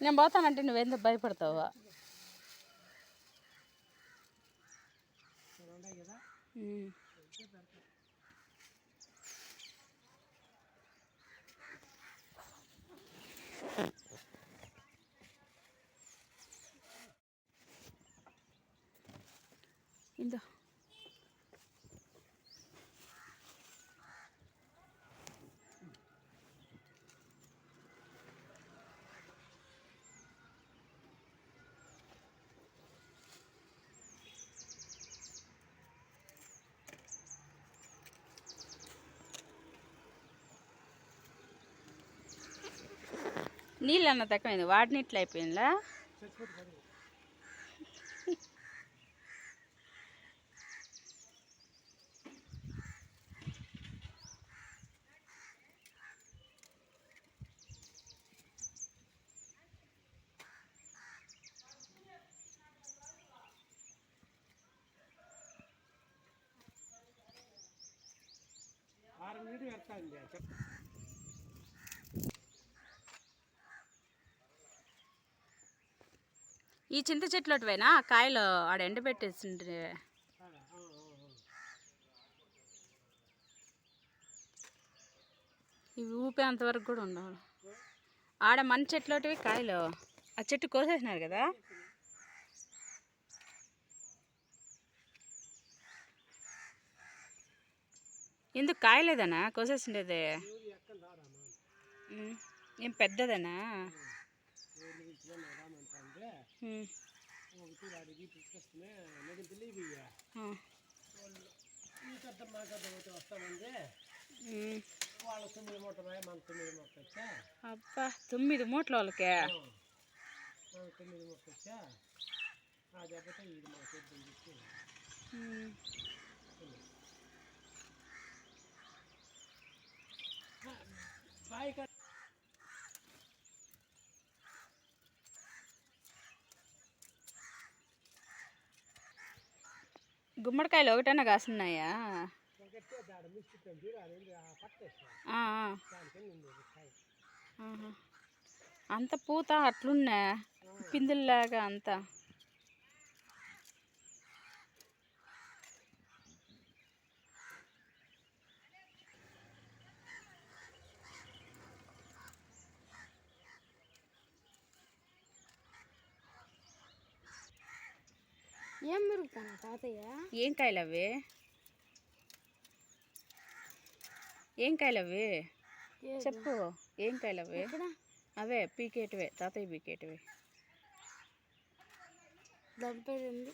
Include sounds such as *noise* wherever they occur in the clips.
నేను పోతానంటే నువ్వేందుకు భయపడతావా ఉన్నాయి కదా ఉమ్. ఇందో నీళ్ళు అన్న తక్కువైంది వాడినట్లు అయిపోయిందా? చచ్చిపోతే పడి ఆరు నీటి పెడతాండి ఈ చింత చెట్లు అటువైనా కాయలు ఆడ ఎండ పెట్టేసిండ్రి ఆడా, ఆ, ఆ, ఆ. ఇవి ఊపేంత వరకు కూడా ఉండవు. ఆడ మన చెట్లోటివి కాయలు. ఆ చెట్టు కోసేసినారు కదా? ఎందుకు కాయలేదనా? కోసేసిండేది. ఏం పెద్దదనా? తెలియదు మా వాళ్ళ తొమ్మిది మూట మన తొమ్మిది మూట వచ్చా అబ్బా తొమ్మిది మూటలు వాళ్ళకే? మన తొమ్మిది మూట వచ్చా ఆ దెబ్బతో ఇది చెప్పి బాయ్ కాడ గుమ్మడికాయలు ఒకటైనా కాసున్నాయా ఒకటే దాడ మిస్టిక్ చూడు అది పట్టేస్తాను ఆ, ఆ. దానికని గుమ్మడికాయలు ఒకటైనా కాసున్నాయా? అంత పూత అట్లున్నా పిందుల్లాగా అంతా. ఏం పెరుగుతాను తాతయ్య? ఏం కాయలు అవి ఏం కాయలు అవి చెప్పు ఏం కాయలు అవి అవే పీకేటివే తాతయ్య పీకేటివే. ఏంది?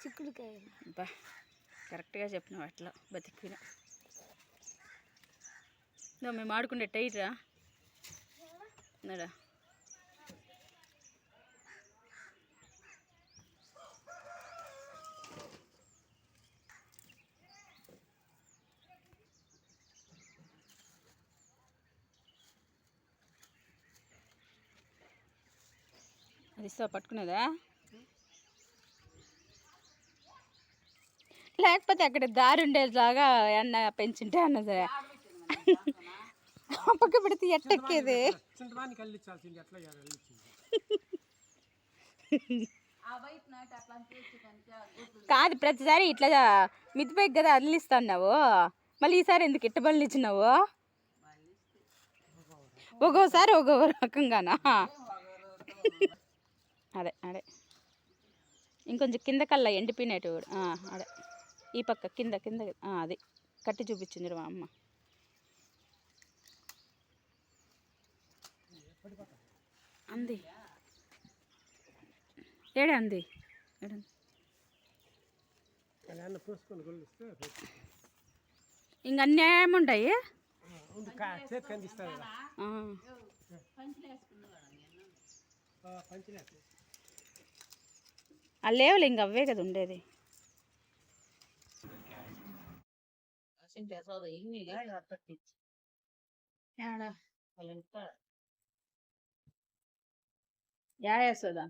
చిక్కుడుకాయ. బా కరెక్ట్గా చెప్పినావు అట్లా బతికిన మేము ఆడుకుండే టైరా నడా అది పట్టుకునేదా? లేకపోతే అక్కడ దారి ఉండేలాగా అన్న పెంచుంటే అన్నది పక్క పెడితే ఎట్టెక్కేది? కాదు ప్రతిసారి ఇట్లా మితిపై కదా అదిలిస్తున్నావు మళ్ళీ ఈసారి ఎందుకు ఇట్ట బళ్ళు ఇచ్చినావు? ఒక్కోసారి ఒక్కొక్క రకంగానా? అదే అదే. ఇంకొంచెం కింద కల్లా ఎండిపోయినట్టు కూడా. అదే. ఈ పక్క కింద కింద అది. కట్టి చూపించింది మా అమ్మ. అంది. ఏడే అంది? ఇంక అన్నీ. ఏముంటాయి ఆ. లేవులు ఇంక అవే కదా ఉండేది యాసదా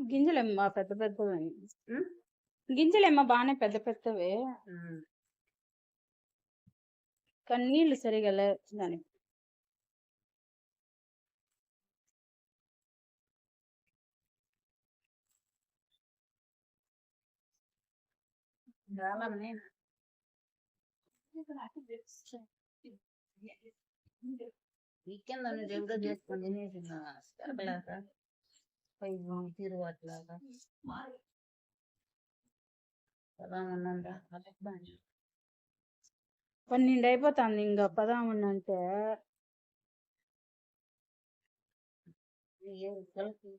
గింజలేమ్మా పెద్ద పెద్దవి. గింజలేమ్మా బాగానే పెద్ద పెద్దవే. కానీ నీళ్ళు సరిగా దానికి. వీకెండ్ అనేది ఎవరో *laughs* చేసుకొని సరకలాగా పై తిరువాట్లాగా పన్నెండు అయిపోతుంది ఇంకా పదామన్నంటే కలిపి